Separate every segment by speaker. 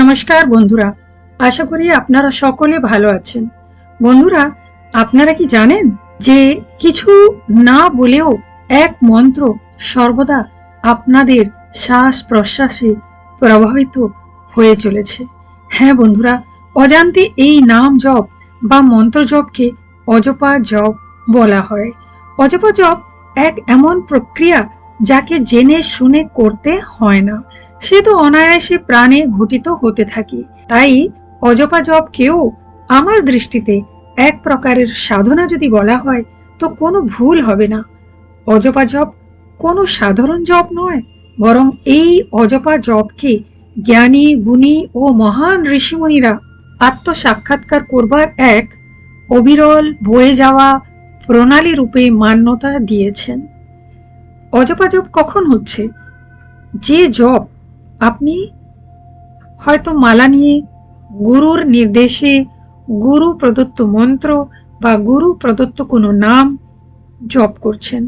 Speaker 1: নমস্কার বন্ধুরা, আশা করি আপনারা সকলে ভালো আছেন। বন্ধুরা, আপনারা কি জানেন যে কিছু না বলেও এক মন্ত্র সর্বদা আপনাদের শ্বাস প্রশ্বাসে প্রভাবিত হয়ে চলেছে। হ্যাঁ বন্ধুরা, অজান্তে এই নাম জপ বা মন্ত্র জপকে অজপা জপ বলা হয়। অজপা জপ এক এমন প্রক্রিয়া যাকে জেনে শুনে করতে হয় না। সে তো অনায়াসে প্রাণে ঘটিত হতে থাকে। তাই অজপা জপকেও আমার দৃষ্টিতে এক প্রকারের সাধনা যদি বলা হয়, তো কোনো ভুল হবে না। অজপা জপ কোনো সাধারণ জপ নয়, বরং এই অজপা জপকে জ্ঞানী, গুণী ও মহান ঋষিমুনিরা আত্মসাক্ষাৎকার করবার এক অবিরল বয়ে যাওয়া প্রণালী রূপে মান্যতা দিয়েছেন। অজপা জপ কখন হচ্ছে? যে জপ আপনি হয়তো মালা নিয়ে গুরুর নির্দেশে গুরু প্রদত্ত মন্ত্র বা গুরু প্রদত্ত কোনো নাম জপ করছেন।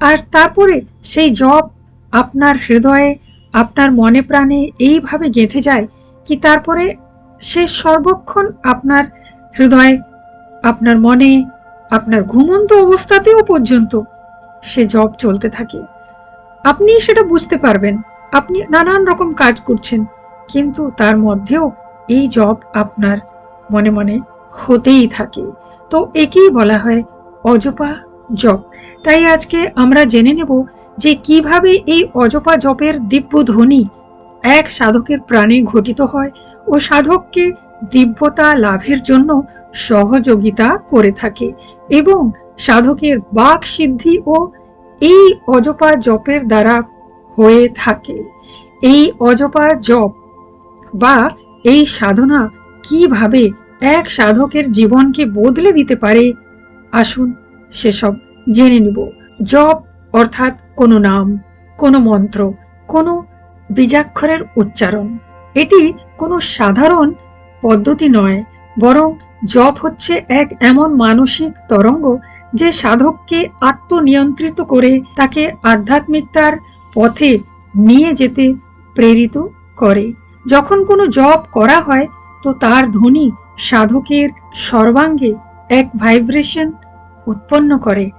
Speaker 1: আর তারপরে সেই জপ আপনার হৃদয়ে, আপনার মনে প্রাণে এইভাবে গেঁথে যায় কি তারপরে সে সর্বক্ষণ আপনার হৃদয়, আপনার মনে, আপনার ঘুমন্ত অবস্থাতেও পর্যন্ত সে জপ চলতে থাকে। আপনি সেটা বুঝতে পারবেন। আপনি নানান রকম কাজ করছেন, কিন্তু তার মধ্যেও এই জব আপনার মনে মনে হতেই থাকে। তো একেই বলা হয় অজপা জপ তাই আজকে আমরা জেনে নেব যে কীভাবে এই অজপা জপের দিব্য ধ্বনি এক সাধকের প্রাণে ঘটিত হয় ও সাধককে দিব্যতা লাভের জন্য সহযোগিতা করে থাকে এবং সাধকের বাক সিদ্ধি ও এই অজপা জপের দ্বারা হয়ে থাকে। এই অজপা জপ বা এই সাধনা কীভাবে এক সাধকের জীবনকে বদলে দিতে পারে? আসুন সেসব জেনে নিব। জপ অর্থাৎ কোনো নাম, কোনো মন্ত্র, কোনো বীজাক্ষরের উচ্চারণ। এটি কোনো সাধারণ পদ্ধতি নয়, বরং জপ হচ্ছে এক এমন মানসিক তরঙ্গ যে সাধককে আত্মনিয়ন্ত্রিত করে তাকে আধ্যাত্মিকতার পথে নিয়ে যেতে প্রেরিত করে। যখন কোনো জপ করা হয়, তো তার ধ্বনি সাধকের সর্বাঙ্গে এক ভাইব্রেশন উৎপন্ন করে।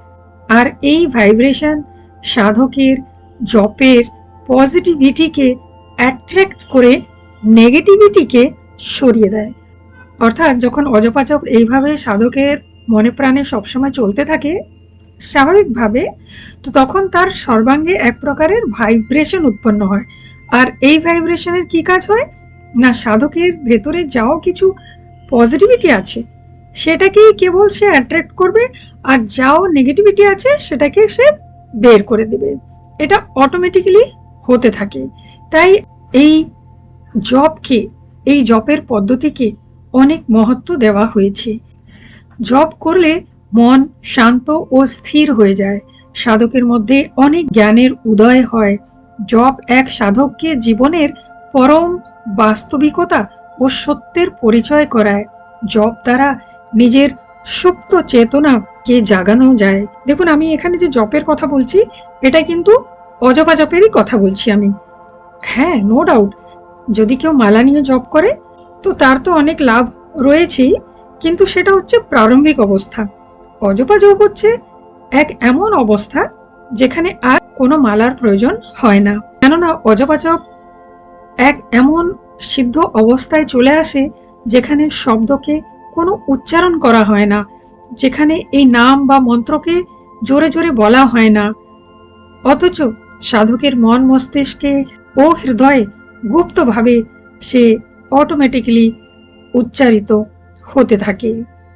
Speaker 1: আর এই ভাইব্রেশন সাধকের জপের পজিটিভিটিকে অ্যাট্রাক্ট করে নেগেটিভিটিকে সরিয়ে দেয়। অর্থাৎ যখন অজপাচপ এইভাবে সাধকের মনে প্রাণে সবসময় চলতে থাকে স্বাভাবিকভাবে, তো তখন তার সর্বাঙ্গে এক প্রকারের ভাইব্রেশন উৎপন্ন হয়। আর এই ভাইব্রেশনের কি কাজ হয়? না, সাধকের ভেতরে যাও কিছু পজিটিভিটি আছে, সেটাকেই কেবল সে অ্যাট্রাক্ট করবে, আর যাও নেগেটিভিটি আছে, সেটাকে সে বের করে দেবে। এটা অটোমেটিক্যালি হতে থাকে। তাই এই জবকে এই জপের পদ্ধতিকে অনেক মহত্ব দেওয়া হয়েছে। জব করলে মন শান্ত ও স্থির হয়ে যায়। সাধকের মধ্যে অনেক জ্ঞানের উদয় হয়। জপ এক সাধককে জীবনের পরম বাস্তবিকতা ও সত্যের পরিচয় করায়। জপ দ্বারা নিজের সুপ্ত চেতনাকে জাগানো যায়। দেখুন, আমি এখানে যে জপের কথা বলছি, এটা কিন্তু অজপা জপেরই কথা বলছি আমি। হ্যাঁ নো ডাউট যদি কেউ মালা নিয়ে জপ করে, তো তার তো অনেক লাভ রয়েছেই, কিন্তু সেটা হচ্ছে প্রারম্ভিক অবস্থা। অজপা জপ হচ্ছে এক এমন অবস্থা যেখানে আর কোনো মালার প্রয়োজন হয় না। কেননা অজপা জপ এক এমন সিদ্ধ অবস্থায় চলে আসে যেখানে শব্দকে কোনো উচ্চারণ করা হয় না, যেখানে এই নাম বা মন্ত্রকে জোরে জোরে বলা হয় না। অথচ সাধকের মন মস্তিষ্কে ও হৃদয়ে গুপ্তভাবে সে অটোমেটিক্যালি উচ্চারিত হতে থাকে।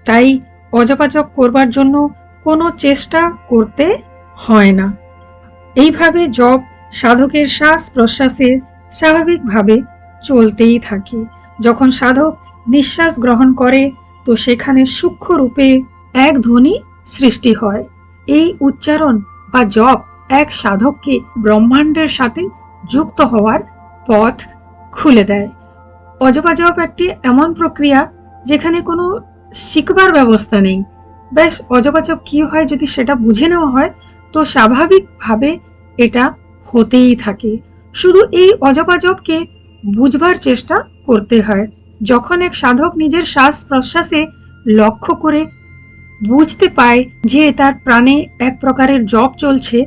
Speaker 1: তাই অজপাচক করবার জন্য কোনো চেষ্টা করতে হয় না। এইভাবে জপ সাধকের শ্বাস প্রশ্বাসে স্বাভাবিকভাবে চলতেই থাকে। যখন সাধক নিঃশ্বাস গ্রহণ করে, তো সেখানে সূক্ষ্ম রূপে এক ধ্বনি সৃষ্টি হয়। এই উচ্চারণ বা জপ এক সাধককে ব্রহ্মাণ্ডের সাথে যুক্ত হওয়ার পথ খুলে দেয়। অজপা জপ একটি এমন প্রক্রিয়া যেখানে কোনো শিখবার ব্যবস্থা নেই। ব্যাস অজপাচপ কি হয় যদি সেটা বুঝে নেওয়া হয়, তো স্বাভাবিকভাবে এটা হতেই থাকে। শুধু এই অজপাজপকে বুঝবার চেষ্টা করতে হয়। যখন এক সাধক নিজের শ্বাস প্রশ্বাসে লক্ষ্য করে বুঝতে পায় যে তার প্রাণে এক প্রকারের জপ চলছে,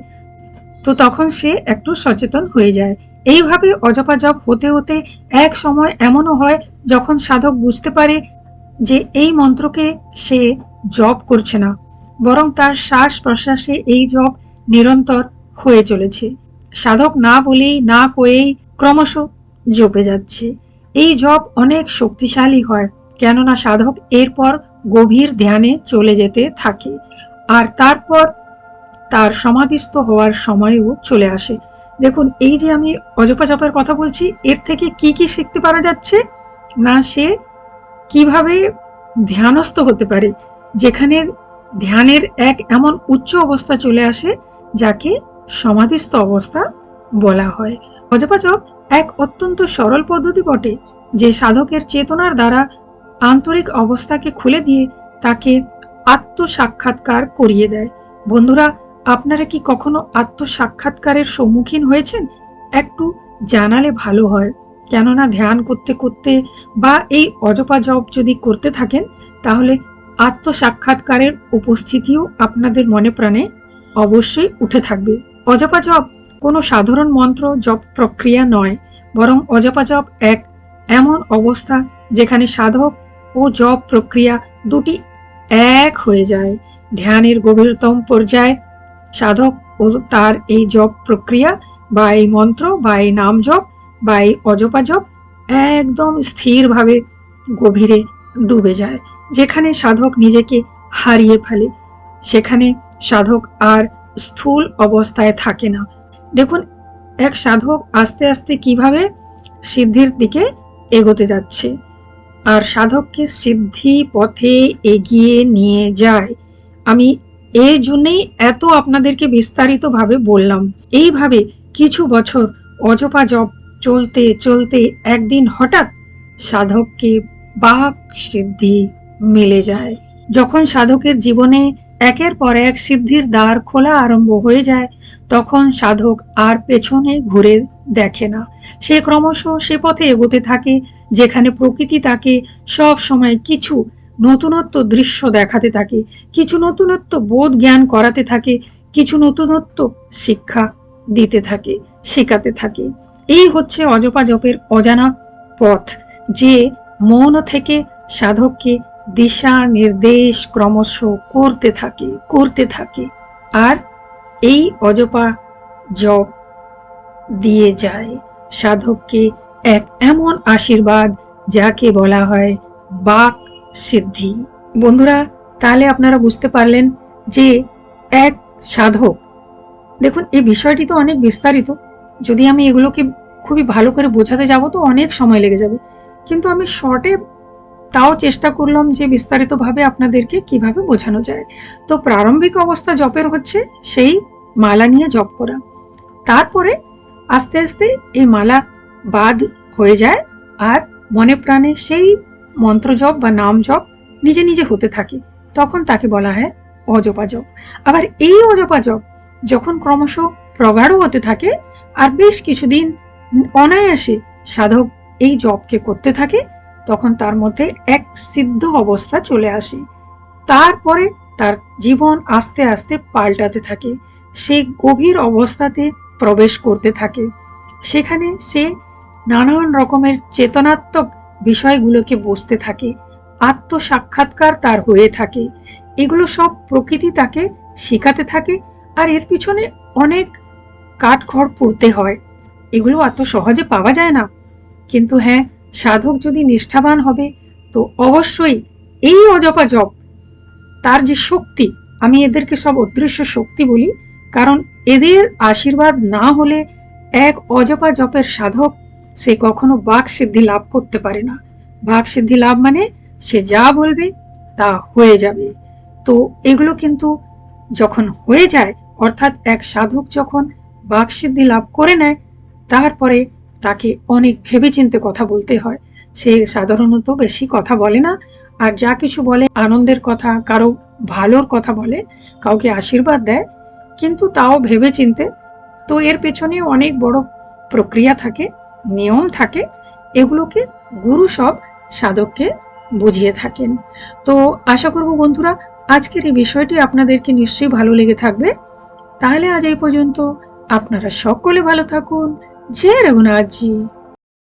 Speaker 1: তো তখন সে একটু সচেতন হয়ে যায়। এইভাবে অজপা জপ হতে হতে এক সময় এমনও হয়, যখন সাধক বুঝতে পারে যে এই মন্ত্রকে সে জপ করছে না, বরং তার শ্বাস প্রশ্বাসে এই জপ নিরন্তর হয়ে চলেছে। সাধক না বলেই, না কয়েই ক্রমশ জপে যাচ্ছে। এই জপ অনেক শক্তিশালী হয়, কেননা সাধক এরপর গভীর ধ্যানে চলে যেতে থাকে, আর তারপর তার সমাধিস্থ হওয়ার সময়ও চলে আসে। দেখুন, এই যে আমি অজপা জপের কথা বলছি, এর থেকে কি কি শিখতে পারা যাচ্ছে? না, সে কীভাবে ধ্যানস্থ হতে পারে? যেখানে ধ্যানের এক এমন উচ্চ অবস্থা চলে আসে, যাকে সমাধিস্থ অবস্থা বলা হয়। অজপাজপ এক অত্যন্ত সরল পদ্ধতি বটে, যে সাধকের চেতনার দ্বারা আন্তরিক অবস্থাকে খুলে দিয়ে তাকে আত্মসাক্ষাৎকার করিয়ে দেয়। বন্ধুরা, আপনারা কি কখনো আত্মসাক্ষাৎকারের সম্মুখীন হয়েছেন? একটু জানালে ভালো হয়। কেননা ধ্যান করতে করতে বা এই অজপা জপ যদি করতে থাকেন, তাহলে আত্মসাক্ষাৎকারের উপস্থিতিও আপনাদের মনে প্রাণে অবশ্যই উঠে থাকবে। অজপা জপ কোনো সাধারণ মন্ত্র জপ প্রক্রিয়া নয়, বরং অজপা জপ এক এমন অবস্থা যেখানে সাধক ও জপ প্রক্রিয়া দুটি এক হয়ে যায়। ধ্যানের গভীরতম পর্যায়ে সাধক ও তার এই জপ প্রক্রিয়া বা এই মন্ত্র বা এই নাম জপ বা এই অজপা একদম স্থিরভাবে গভীরে ডুবে যায়, যেখানে সাধক নিজেকে হারিয়ে ফেলে। সেখানে সাধক আর স্থূল অবস্থায় থাকে না। দেখুন, এক সাধক আস্তে আস্তে কীভাবে সিদ্ধির দিকে এগোতে যাচ্ছে, আর সাধককে সিদ্ধি পথে এগিয়ে নিয়ে যায়। আমি এই জন্যেই এত আপনাদেরকে বিস্তারিতভাবে বললাম। এইভাবে কিছু বছর অজপা জপ চলতে চলতে একদিন হঠাৎ সাধককে বাক সিদ্ধি মিলে যায়। যখন সাধকের জীবনে একের পর এক সিদ্ধির দ্বার খোলা আরম্ভ হয়ে যায়, তখন সাধক আর পেছনে ঘুরে দেখে না। সে ক্রমশ সে পথে এগোতে থাকে, যেখানে প্রকৃতি তাকে সব সময় কিছু নতুনত্ব দৃশ্য দেখাতে থাকে, কিছু নতুনত্ব বোধ জ্ঞান করাতে থাকে, কিছু নতুনত্ব শিক্ষা দিতে থাকে, শেখাতে থাকে। এই হচ্ছে অজপা জপের অজানা পথ, যে মৌন থেকে সাধককে দিশা নির্দেশ ক্রমশ করতে থাকে করতে থাকে। আর এই অজপা জপ দিয়ে যায় সাধককে এক এমন আশীর্বাদ, যাকে বলা হয় বাক সিদ্ধি। বন্ধুরা, তাহলে আপনারা বুঝতে পারলেন যে এক সাধক, দেখুন, এই বিষয়টি তো অনেক বিস্তারিত যদি আমি এগুলোকে খুবই ভালো করে বোঝাতে যাব তো অনেক সময় লেগে যাবে। কিন্তু আমি শর্টে তাও চেষ্টা করলাম যে বিস্তারিতভাবে আপনাদেরকে কীভাবে বোঝানো যায়। তো প্রারম্ভিক অবস্থা জপের হচ্ছে সেই মালা নিয়ে জপ করা। তারপরে আস্তে আস্তে এই মালা বাদ হয়ে যায় আর মনে প্রাণে সেই মন্ত্র জপ বা নাম জপ নিজে নিজে হতে থাকে। তখন তাকে বলা হয় অজপা জপ। আবার এই অজপা জপ যখন ক্রমশ প্রগাঢ় হতে থাকে আর বেশ কিছুদিন অনায়াসে সাধক এই জপকে করতে থাকে, তখন তার মধ্যে এক সিদ্ধ অবস্থা চলে আসে। তারপরে তার জীবন আস্তে আস্তে পাল্টাতে থাকে। সে গভীর অবস্থাতে প্রবেশ করতে থাকে। সেখানে সে নানান রকমের চেতনাত্মক বিষয়গুলোকে বুঝতে থাকে, আত্মসাক্ষাৎকার তার হয়ে থাকে। এগুলো সব প্রকৃতি তাকে শেখাতে থাকে আর এর পিছনে অনেক কাঠখড় পড়তে হয়। এগুলো এত সহজে পাওয়া যায় না। কিন্তু হ্যাঁ সাধক যদি নিষ্ঠাবান হবে, তো অবশ্যই এই অজপা জপ, তার যে শক্তি, আমি এদেরকে সব অদৃশ্য শক্তি বলি, কারণ এদের আশীর্বাদ না হলে এক অজপা জপের সাধক সে কখনো বাক সিদ্ধি লাভ করতে পারে না। বাক সিদ্ধি লাভ মানে সে যা বলবে তা হয়ে যাবে। তো এগুলো কিন্তু যখন হয়ে যায়, অর্থাৎ এক সাধক যখন বাক সিদ্ধি লাভ করে নেয়, তারপরে তাকে অনেক ভেবেচিন্তে কথা বলতে হয়। সে সাধারণত বেশি কথা বলে না, আর যা কিছু বলে আনন্দের কথা, কারও ভালোর কথা বলে, কাউকে আশীর্বাদ দেয়, কিন্তু তাও ভেবে চিনতে তো এর পেছনে অনেক বড় প্রক্রিয়া থাকে, নিয়ম থাকে, এগুলোকে গুরু সব সাধককে বুঝিয়ে থাকেন। তো আশা করব বন্ধুরা, আজকের এই বিষয়টি আপনাদেরকে নিশ্চয়ই ভালো লেগে থাকবে। তাহলে আজ এই পর্যন্ত। আপনারা সকলে ভালো থাকুন। জয় রঘুনাথজি।